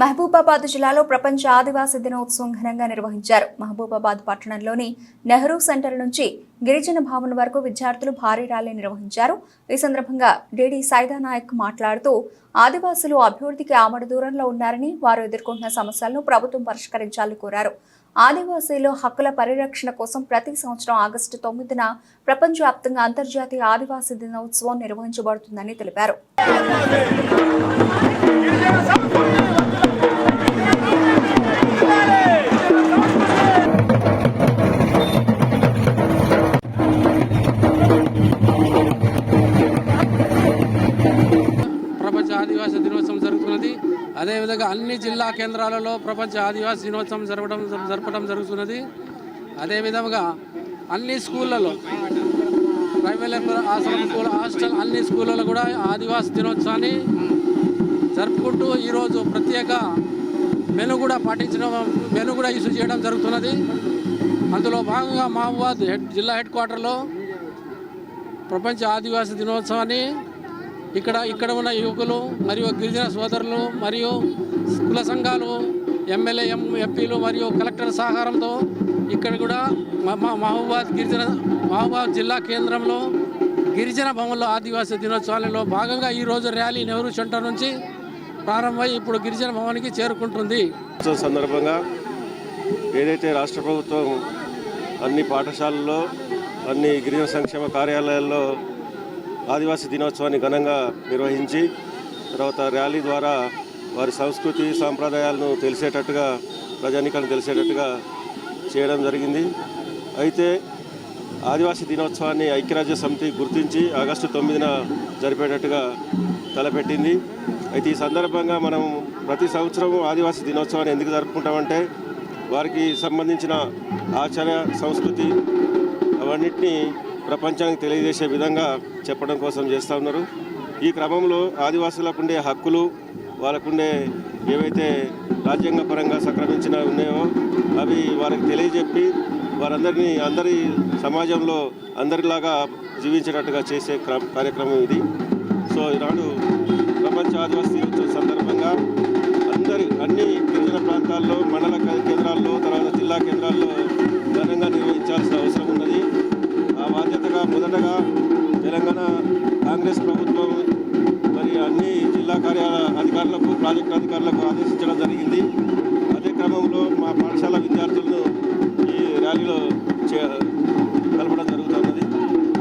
మహబూబాబాద్ జిల్లాలో ప్రపంచ ఆదివాసీ దినోత్సవం ఘనంగా నిర్వహించారు. మహబూబాబాద్ పట్టణంలోని నెహ్రూ సెంటర్ నుంచి గిరిజన భవన్ వరకు విద్యార్థులు భారీ ర్యాలీ నిర్వహించారు. ఈ సందర్భంగా డీడీ సైదా నాయక్ మాట్లాడుతూ ఆదివాసులు అభివృద్ధికి ఆమడ దూరంలో ఉన్నారని వారు ఎదుర్కొంటున్న సమస్యలను ప్రభుత్వం పరిష్కరించాలని కోరారు. ఆదివాసీలు హక్కుల పరిరక్షణ కోసం ప్రతి సంవత్సరం ఆగస్టు తొమ్మిదిన ప్రపంచవ్యాప్తంగా అంతర్జాతీయ ఆదివాసీ దినోత్సవం నిర్వహించబడుతుందని తెలిపారు. దినోత్సవం జరుగుతున్నది. అదేవిధంగా అన్ని జిల్లా కేంద్రాలలో ప్రపంచ ఆదివాసీ దినోత్సవం జరపడం జరపడం జరుగుతున్నది. అదేవిధంగా అన్ని స్కూళ్ళలో ప్రైమరీ ఆశ్రమ స్కూల్ హాస్టల్ అన్ని స్కూళ్ళలో కూడా ఆదివాసీ దినోత్సవాన్ని జరుపుకుంటూ ఈరోజు ప్రత్యేక మెను కూడా పాటించడం మెను కూడా ఇష్యూ చేయడం జరుగుతున్నది. అందులో భాగంగా మహబూబాద్ హెడ్ జిల్లా హెడ్ క్వార్టర్లో ప్రపంచ ఆదివాసీ దినోత్సవాన్ని ఇక్కడ ఇక్కడ ఉన్న యువకులు మరియు గిరిజన సోదరులు మరియు కుల సంఘాలు ఎమ్మెల్యే ఎం ఎంపీలు మరియు కలెక్టర్ సహకారంతో ఇక్కడ కూడా మహబూబాద్ గిరిజన మహబూబాద్ జిల్లా కేంద్రంలో గిరిజన భవన్లో ఆదివాసీ దినోత్సవాలలో భాగంగా ఈరోజు ర్యాలీ నెహ్రూ సెంటర్ నుంచి ప్రారంభమై ఇప్పుడు గిరిజన భవన్కి చేరుకుంటుంది. సందర్భంగా ఏదైతే రాష్ట్ర ప్రభుత్వం అన్ని పాఠశాలల్లో అన్ని గిరిజన సంక్షేమ కార్యాలయాల్లో ఆదివాసీ దినోత్సవాన్ని ఘనంగా నిర్వహించి తర్వాత ర్యాలీ ద్వారా వారి సంస్కృతి సాంప్రదాయాలను తెలిసేటట్టుగా ప్రజానికాన్ని తెలిసేటట్టుగా చేయడం జరిగింది. అయితే ఆదివాసీ దినోత్సవాన్ని ఐక్యరాజ్య సమితి గుర్తించి ఆగస్టు తొమ్మిదిన జరిపేటట్టుగా తలపెట్టింది. అయితే ఈ సందర్భంగా మనం ప్రతి సంవత్సరం ఆదివాసీ దినోత్సవాన్ని ఎందుకు జరుపుకుంటామంటే వారికి సంబంధించిన ఆచార సంస్కృతి అవన్నిటినీ ప్రపంచానికి తెలియజేసే విధంగా చెప్పడం కోసం చేస్తూ ఉన్నారు. ఈ క్రమంలో ఆదివాసులకు ఉండే హక్కులు వాళ్ళకుండే ఏవైతే రాజ్యాంగ పరంగా సంక్రమించిన ఉన్నాయో అవి వారికి తెలియజెప్పి వారందరినీ అందరి సమాజంలో అందరిలాగా జీవించేటట్టుగా చేసే కార్యక్రమం ఇది. సో ఈనాడు ప్రపంచ ఆదివాసీ దినోత్సవం సందర్భంగా అందరి అన్ని గిరిజన ప్రాంతాల్లో మండల కేంద్రాల్లో తర్వాత జిల్లా కేంద్రాల్లో ఉండగా తెలంగాణ కాంగ్రెస్ ప్రభుత్వం మరి అన్ని జిల్లా కార్యాలయ అధికారులకు ప్రాజెక్టు అధికారులకు ఆదేశించడం జరిగింది. అదే క్రమంలో మా పాఠశాల